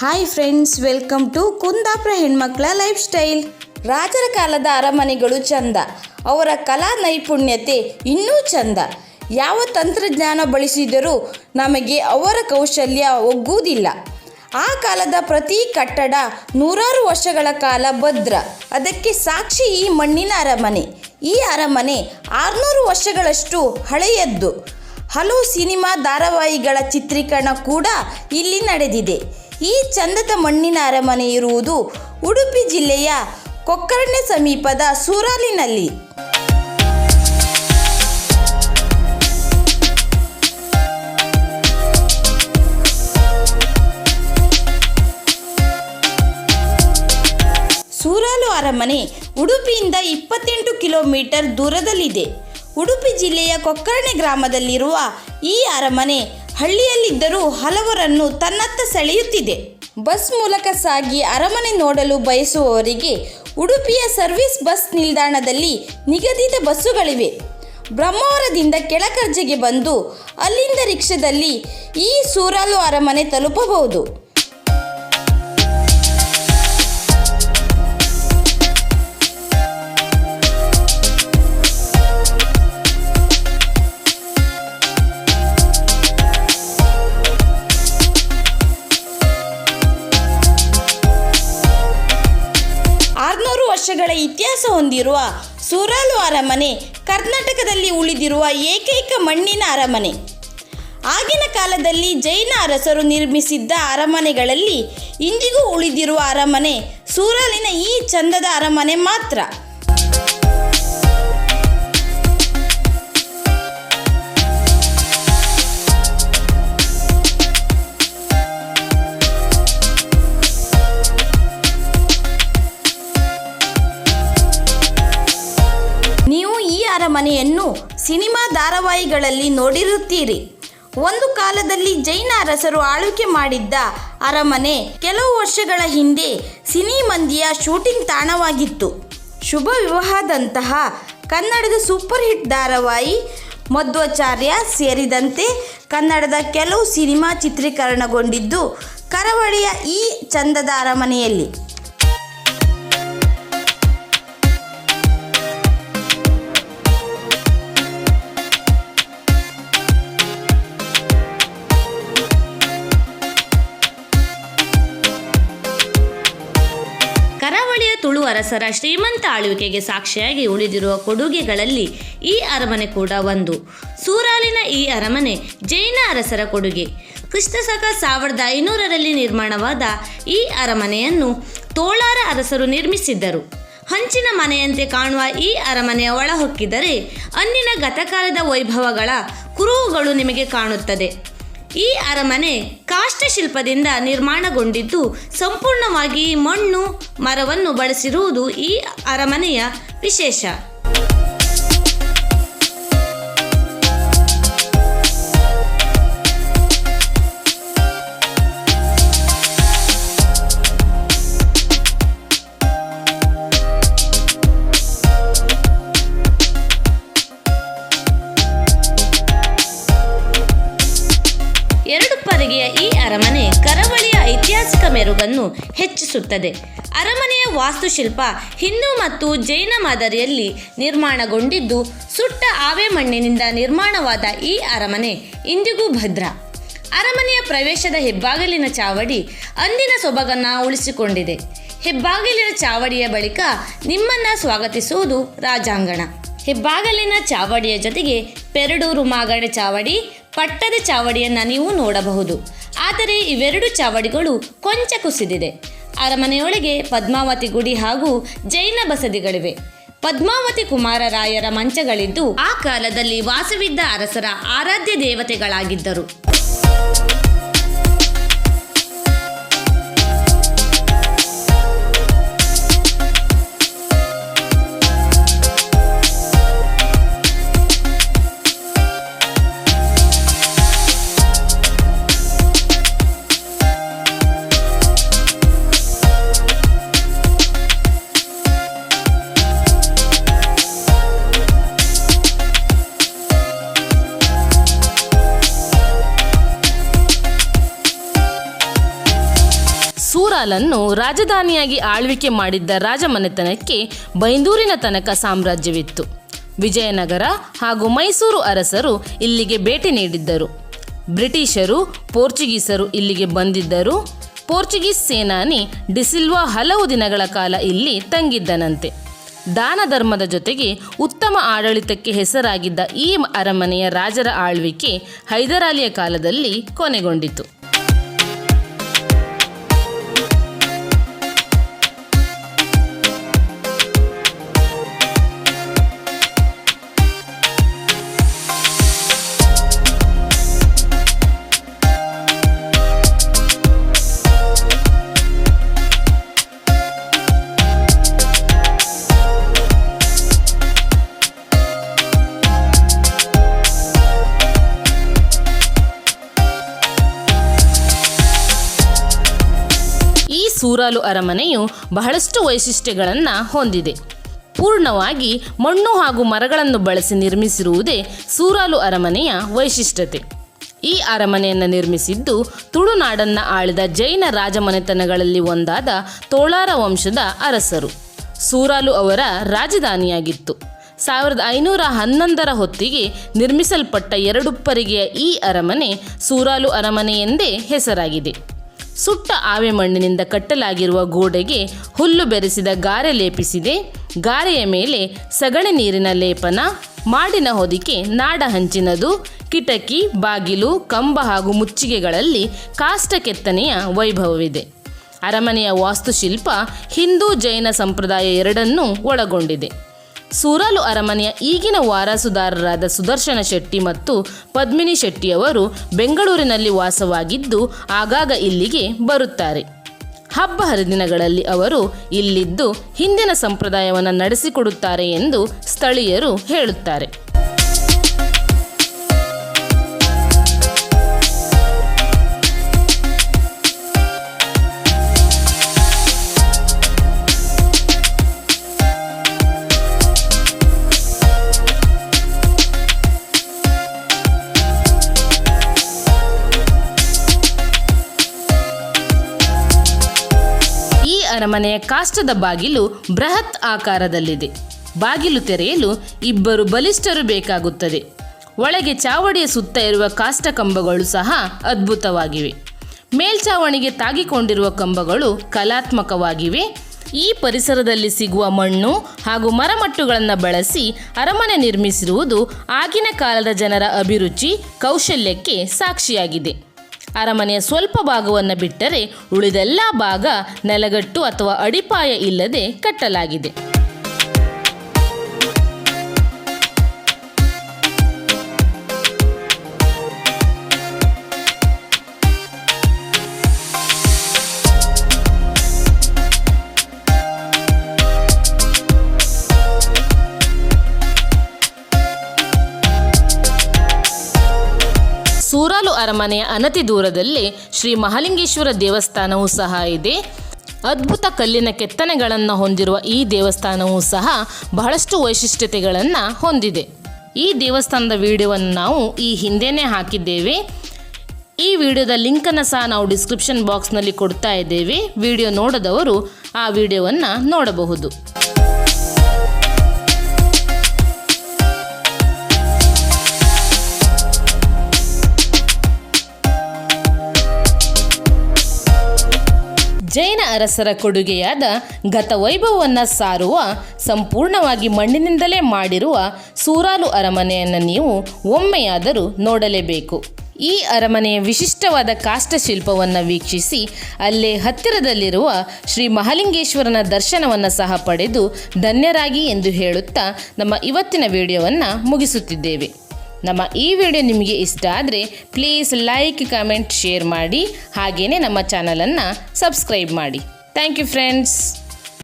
Hi friends welcome to Kundapura ಹೆಣ್ಮಕ್ಳ life style ರಾಜರ ಕಾಲದ ಅರಮನೆಗಳು ಚಂದ. ಅವರ ಕಲಾ ನೈಪುಣ್ಯತೆ ಇನ್ನೂ ಚಂದ. ಯಾವ ತಂತ್ರಜ್ಞಾನ ಬಳಸಿದರೂ ನಮಗೆ ಅವರ ಕೌಶಲ್ಯ ಒಗ್ಗುವುದಿಲ್ಲ. ಆ ಕಾಲದ ಪ್ರತಿ ಕಟ್ಟಡ ನೂರಾರು ವರ್ಷಗಳ ಕಾಲ ಭದ್ರ. ಅದಕ್ಕೆ ಸಾಕ್ಷಿ ಈ ಮಣ್ಣಿನ ಅರಮನೆ. ಈ ಅರಮನೆ ಆರುನೂರು ವರ್ಷಗಳಷ್ಟು ಹಳೆಯದ್ದು. ಹಲವು ಸಿನಿಮಾ ಧಾರಾವಾಹಿಗಳ ಚಿತ್ರೀಕರಣ ಕೂಡ ಇಲ್ಲಿ ನಡೆದಿದೆ. ಈ ಚಂದದ ಮಣ್ಣಿನ ಅರಮನೆ ಇರುವುದು ಉಡುಪಿ ಜಿಲ್ಲೆಯ ಕೊಕ್ಕರ್ಣೆ ಸಮೀಪದ ಸೂರಾಲಿನಲ್ಲಿ. ಸೂರಾಲು ಅರಮನೆ ಉಡುಪಿಯಿಂದ ಇಪ್ಪತ್ತೆಂಟು ಕಿಲೋಮೀಟರ್ ದೂರದಲ್ಲಿದೆ. ಉಡುಪಿ ಜಿಲ್ಲೆಯ ಕೊಕ್ಕರ್ಣೆ ಗ್ರಾಮದಲ್ಲಿರುವ ಈ ಅರಮನೆ ಹಳ್ಳಿಯಲ್ಲಿದ್ದರೂ ಹಲವರನ್ನು ತನ್ನತ್ತ ಸೆಳೆಯುತ್ತಿದೆ. ಬಸ್ ಮೂಲಕ ಸಾಗಿ ಅರಮನೆ ನೋಡಲು ಬಯಸುವವರಿಗೆ ಉಡುಪಿಯ ಸರ್ವಿಸ್ ಬಸ್ ನಿಲ್ದಾಣದಲ್ಲಿ ನಿಗದಿತ ಬಸ್ಸುಗಳಿವೆ. ಬ್ರಹ್ಮಾವರದಿಂದ ಕೆಳಕರ್ಜೆಗೆ ಬಂದು ಅಲ್ಲಿಂದ ರಿಕ್ಷಾದಲ್ಲಿ ಈ ಸೂರಾಲು ಅರಮನೆ ತಲುಪಬಹುದು. ವರ್ಷಗಳ ಇತಿಹಾಸ ಹೊಂದಿರುವ ಸೂರಾಲು ಅರಮನೆ ಕರ್ನಾಟಕದಲ್ಲಿ ಉಳಿದಿರುವ ಏಕೈಕ ಮಣ್ಣಿನ ಅರಮನೆ. ಆಗಿನ ಕಾಲದಲ್ಲಿ ಜೈನ ಅರಸರು ನಿರ್ಮಿಸಿದ್ದ ಅರಮನೆಗಳಲ್ಲಿ ಇಂದಿಗೂ ಉಳಿದಿರುವ ಅರಮನೆ ಸೂರಾಲಿನ ಈ ಚಂದದ ಅರಮನೆ ಮಾತ್ರ. ಅರಮನೆಯನ್ನು ಸಿನಿಮಾ ಧಾರಾವಾಹಿಗಳಲ್ಲಿ ನೋಡಿರುತ್ತೀರಿ. ಒಂದು ಕಾಲದಲ್ಲಿ ಜೈನ ಅರಸರು ಆಳ್ವಿಕೆ ಮಾಡಿದ್ದ ಅರಮನೆ ಕೆಲವು ವರ್ಷಗಳ ಹಿಂದೆ ಸಿನಿ ಮಂದಿಯ ಶೂಟಿಂಗ್ ತಾಣವಾಗಿತ್ತು. ಶುಭ ವಿವಾಹದಂತಹ ಕನ್ನಡದ ಸೂಪರ್ ಹಿಟ್ ಧಾರಾವಾಹಿ ಮಧ್ವಾಚಾರ್ಯ ಸೇರಿದಂತೆ ಕನ್ನಡದ ಕೆಲವು ಸಿನಿಮಾ ಚಿತ್ರೀಕರಣಗೊಂಡಿದ್ದು ಕರಾವಳಿಯ ಈ ಚಂದದ ಅರಮನೆಯಲ್ಲಿ. ಅರಸರ ಶ್ರೀಮಂತ ಆಳ್ವಿಕೆಗೆ ಸಾಕ್ಷಿಯಾಗಿ ಉಳಿದಿರುವ ಕೊಡುಗೆಗಳಲ್ಲಿ ಈ ಅರಮನೆ ಕೂಡ ಒಂದು. ಸೂರಾಲಿನ ಈ ಅರಮನೆ ಜೈನ ಅರಸರ ಕೊಡುಗೆ. ಕ್ರಿಸ್ತಶಕ ಸಾವಿರದ ಐನೂರರಲ್ಲಿ ನಿರ್ಮಾಣವಾದ ಈ ಅರಮನೆಯನ್ನು ತೋಳಾರ ಅರಸರು ನಿರ್ಮಿಸಿದ್ದರು. ಹಂಚಿನ ಮನೆಯಂತೆ ಕಾಣುವ ಈ ಅರಮನೆಯ ಒಳಹೊಕ್ಕಿದರೆ, ಅಂದಿನ ಗತಕಾಲದ ವೈಭವಗಳ ಕುರುಹುಗಳು ನಿಮಗೆ ಕಾಣುತ್ತದೆ. ಈ ಅರಮನೆ ಕಾಷ್ಟಶಿಲ್ಪದಿಂದ ನಿರ್ಮಾಣಗೊಂಡಿದ್ದು ಸಂಪೂರ್ಣವಾಗಿ ಮಣ್ಣು ಮರವನ್ನು ಬಳಸಿರುವುದು ಈ ಅರಮನೆಯ ವಿಶೇಷ. ಪರಿಗೆಯ ಈ ಅರಮನೆ ಕರಾವಳಿಯ ಐತಿಹಾಸಿಕ ಮೆರುಗನ್ನು ಹೆಚ್ಚಿಸುತ್ತದೆ. ಅರಮನೆಯ ವಾಸ್ತುಶಿಲ್ಪ ಹಿಂದೂ ಮತ್ತು ಜೈನ ಮಾದರಿಯಲ್ಲಿ ನಿರ್ಮಾಣಗೊಂಡಿದ್ದು, ಸುಟ್ಟ ಆವೆ ಮಣ್ಣಿನಿಂದ ನಿರ್ಮಾಣವಾದ ಈ ಅರಮನೆ ಇಂದಿಗೂ ಭದ್ರ. ಅರಮನೆಯ ಪ್ರವೇಶದ ಹೆಬ್ಬಾಗಿಲಿನ ಚಾವಡಿ ಅಂದಿನ ಸೊಬಗನ್ನು ಉಳಿಸಿಕೊಂಡಿದೆ. ಹೆಬ್ಬಾಗಿಲಿನ ಚಾವಡಿಯ ಬಳಿಕ ನಿಮ್ಮನ್ನ ಸ್ವಾಗತಿಸುವುದು ರಾಜಾಂಗಣ. ಹೆಬ್ಬಾಗಲಿನ ಚಾವಡಿಯ ಜೊತೆಗೆ ಪೆರಡೂರು ಮಾಗಡೆ ಚಾವಡಿ ಪಟ್ಟದ ಚಾವಡಿಯನ್ನು ನೀವು ನೋಡಬಹುದು. ಆದರೆ ಇವೆರಡು ಚಾವಡಿಗಳು ಕೊಂಚ ಕುಸಿದಿದೆ. ಅರಮನೆಯೊಳಗೆ ಪದ್ಮಾವತಿ ಗುಡಿ ಹಾಗೂ ಜೈನ ಬಸದಿಗಳಿವೆ. ಪದ್ಮಾವತಿ ಕುಮಾರರಾಯರ ಮಂಚಗಳಿದ್ದು ಆ ಕಾಲದಲ್ಲಿ ವಾಸವಿದ್ದ ಅರಸರ ಆರಾಧ್ಯ ದೇವತೆಗಳಾಗಿದ್ದರು. ಸೂರಾಲನ್ನು ರಾಜಧಾನಿಯಾಗಿ ಆಳ್ವಿಕೆ ಮಾಡಿದ್ದ ರಾಜಮನೆತನಕ್ಕೆ ಬೈಂದೂರಿನ ತನಕ ಸಾಮ್ರಾಜ್ಯವಿತ್ತು. ವಿಜಯನಗರ ಹಾಗೂ ಮೈಸೂರು ಅರಸರು ಇಲ್ಲಿಗೆ ಭೇಟಿ ನೀಡಿದ್ದರು. ಬ್ರಿಟಿಷರು, ಪೋರ್ಚುಗೀಸರು ಇಲ್ಲಿಗೆ ಬಂದಿದ್ದರು. ಪೋರ್ಚುಗೀಸ್ ಸೇನಾನಿ ಡಿಸಿಲ್ವಾ ಹಲವು ದಿನಗಳ ಕಾಲ ಇಲ್ಲಿ ತಂಗಿದ್ದನಂತೆ. ದಾನ ಧರ್ಮದ ಜೊತೆಗೆ ಉತ್ತಮ ಆಡಳಿತಕ್ಕೆ ಹೆಸರಾಗಿದ್ದ ಈ ಅರಮನೆಯ ರಾಜರ ಆಳ್ವಿಕೆ ಹೈದರಾಲಿಯ ಕಾಲದಲ್ಲಿ ಕೊನೆಗೊಂಡಿತು. ಸೂರಾಲು ಅರಮನೆಯು ಬಹಳಷ್ಟು ವೈಶಿಷ್ಟ್ಯಗಳನ್ನು ಹೊಂದಿದೆ. ಪೂರ್ಣವಾಗಿ ಮಣ್ಣು ಹಾಗೂ ಮರಗಳನ್ನು ಬಳಸಿ ನಿರ್ಮಿಸಿರುವುದೇ ಸೂರಾಲು ಅರಮನೆಯ ವೈಶಿಷ್ಟ್ಯತೆ. ಈ ಅರಮನೆಯನ್ನು ನಿರ್ಮಿಸಿದ್ದು ತುಳುನಾಡನ್ನು ಆಳಿದ ಜೈನ ರಾಜಮನೆತನಗಳಲ್ಲಿ ಒಂದಾದ ತೋಳಾರ ವಂಶದ ಅರಸರು. ಸೂರಾಲು ಅವರ ರಾಜಧಾನಿಯಾಗಿತ್ತು. ಸಾವಿರದ ಐನೂರ ಹನ್ನೊಂದರ ಹೊತ್ತಿಗೆ ನಿರ್ಮಿಸಲ್ಪಟ್ಟ ಎರಡುಪ್ಪರಿಗೆಯ ಈ ಅರಮನೆ ಸೂರಾಲು ಅರಮನೆ ಎಂದೇ ಹೆಸರಾಗಿದೆ. ಸುಟ್ಟ ಆವೆ ಮಣ್ಣಿನಿಂದ ಕಟ್ಟಲಾಗಿರುವ ಗೋಡೆಗೆ ಹುಲ್ಲು ಬೆರೆಸಿದ ಗಾರೆ ಲೇಪಿಸಿದೆ. ಗಾರೆಯ ಮೇಲೆ ಸಗಣಿ ನೀರಿನ ಲೇಪನ, ಮಾಡಿನ ಹೊದಿಕೆ, ನಾಡ ಹಂಚಿನದು, ಕಿಟಕಿ, ಬಾಗಿಲು, ಕಂಬ ಹಾಗೂ ಮುಚ್ಚಿಗೆಗಳಲ್ಲಿ ಕಾಷ್ಟ ಕೆತ್ತನೆಯ ವೈಭವವಿದೆ. ಅರಮನೆಯ ವಾಸ್ತುಶಿಲ್ಪ ಹಿಂದೂ ಜೈನ ಸಂಪ್ರದಾಯ ಎರಡನ್ನೂ ಒಳಗೊಂಡಿದೆ. ಸೂರಾಲು ಅರಮನೆಯ ಈಗಿನ ವಾರಸುದಾರರಾದ ಸುದರ್ಶನ ಶೆಟ್ಟಿ ಮತ್ತು ಪದ್ಮಿನಿ ಶೆಟ್ಟಿ ಅವರು ಬೆಂಗಳೂರಿನಲ್ಲಿ ವಾಸವಾಗಿದ್ದು ಆಗಾಗ ಇಲ್ಲಿಗೆ ಬರುತ್ತಾರೆ. ಹಬ್ಬ ಹರಿದಿನಗಳಲ್ಲಿ ಅವರು ಇಲ್ಲಿದ್ದು ಹಿಂದಿನ ಸಂಪ್ರದಾಯವನ್ನು ನಡೆಸಿಕೊಡುತ್ತಾರೆ ಎಂದು ಸ್ಥಳೀಯರು ಹೇಳುತ್ತಾರೆ. ಅರಮನೆಯ ಕಾಷ್ಟದ ಬಾಗಿಲು ಬೃಹತ್ ಆಕಾರದಲ್ಲಿದೆ. ಬಾಗಿಲು ತೆರೆಯಲು ಇಬ್ಬರು ಬಲಿಷ್ಠರು ಬೇಕಾಗುತ್ತದೆ. ಒಳಗೆ ಚಾವಡಿಯ ಸುತ್ತ ಇರುವ ಕಾಷ್ಟ ಕಂಬಗಳು ಸಹ ಅದ್ಭುತವಾಗಿವೆ. ಮೇಲ್ಚಾವಣಿಗೆ ತಾಗಿಕೊಂಡಿರುವ ಕಂಬಗಳು ಕಲಾತ್ಮಕವಾಗಿವೆ. ಈ ಪರಿಸರದಲ್ಲಿ ಸಿಗುವ ಮಣ್ಣು ಹಾಗೂ ಮರಮಟ್ಟುಗಳನ್ನು ಬಳಸಿ ಅರಮನೆ ನಿರ್ಮಿಸಿರುವುದು ಆಗಿನ ಕಾಲದ ಜನರ ಅಭಿರುಚಿ, ಕೌಶಲ್ಯಕ್ಕೆ ಸಾಕ್ಷಿಯಾಗಿದೆ. ಅರಮನೆಯ ಸ್ವಲ್ಪ ಭಾಗವನ್ನು ಬಿಟ್ಟರೆ ಉಳಿದೆಲ್ಲ ಭಾಗ ನೆಲಗಟ್ಟು ಅಥವಾ ಅಡಿಪಾಯ ಇಲ್ಲದೆ ಕಟ್ಟಲಾಗಿದೆ. ಸೂರಾಲು ಅರಮನೆಯ ಅನತಿ ದೂರದಲ್ಲಿ ಶ್ರೀ ಮಹಾಲಿಂಗೇಶ್ವರ ದೇವಸ್ಥಾನವೂ ಸಹ ಇದೆ. ಅದ್ಭುತ ಕಲ್ಲಿನ ಕೆತ್ತನೆಗಳನ್ನು ಹೊಂದಿರುವ ಈ ದೇವಸ್ಥಾನವು ಸಹ ಬಹಳಷ್ಟು ವೈಶಿಷ್ಟ್ಯತೆಗಳನ್ನು ಹೊಂದಿದೆ. ಈ ದೇವಸ್ಥಾನದ ವಿಡಿಯೋವನ್ನು ನಾವು ಈ ಹಿಂದೆನೇ ಹಾಕಿದ್ದೇವೆ. ಈ ವಿಡಿಯೋದ ಲಿಂಕನ್ನು ಸಹ ನಾವು ಡಿಸ್ಕ್ರಿಪ್ಷನ್ ಬಾಕ್ಸ್ನಲ್ಲಿ ಕೊಡ್ತಾ ಇದ್ದೇವೆ. ವಿಡಿಯೋ ನೋಡದವರು ಆ ವಿಡಿಯೋವನ್ನು ನೋಡಬಹುದು. ಜೈನ ಅರಸರ ಕೊಡುಗೆಯಾದ ಗತವೈಭವವನ್ನು ಸಾರುವ, ಸಂಪೂರ್ಣವಾಗಿ ಮಣ್ಣಿನಿಂದಲೇ ಮಾಡಿರುವ ಸೂರಾಲು ಅರಮನೆಯನ್ನು ನೀವು ಒಮ್ಮೆಯಾದರೂ ನೋಡಲೇಬೇಕು. ಈ ಅರಮನೆಯ ವಿಶಿಷ್ಟವಾದ ಕಾಷ್ಟಶಿಲ್ಪವನ್ನು ವೀಕ್ಷಿಸಿ, ಅಲ್ಲೇ ಹತ್ತಿರದಲ್ಲಿರುವ ಶ್ರೀ ಮಹಾಲಿಂಗೇಶ್ವರನ ದರ್ಶನವನ್ನು ಸಹ ಪಡೆದು ಧನ್ಯರಾಗಿ ಎಂದು ಹೇಳುತ್ತಾ ನಮ್ಮ ಇವತ್ತಿನ ವಿಡಿಯೋವನ್ನು ಮುಗಿಸುತ್ತಿದ್ದೇವೆ. ನಮ್ಮ ಈ ವಿಡಿಯೋ ನಿಮಗೆ ಇಷ್ಟ ಆದರೆ ಪ್ಲೀಸ್ ಲೈಕ್ ಕಮೆಂಟ್ ಶೇರ್ ಮಾಡಿ ಹಾಗೆಯೇ ನಮ್ಮ ಚಾನಲನ್ನು ಸಬ್ಸ್ಕ್ರೈಬ್ ಮಾಡಿ. Thank you friends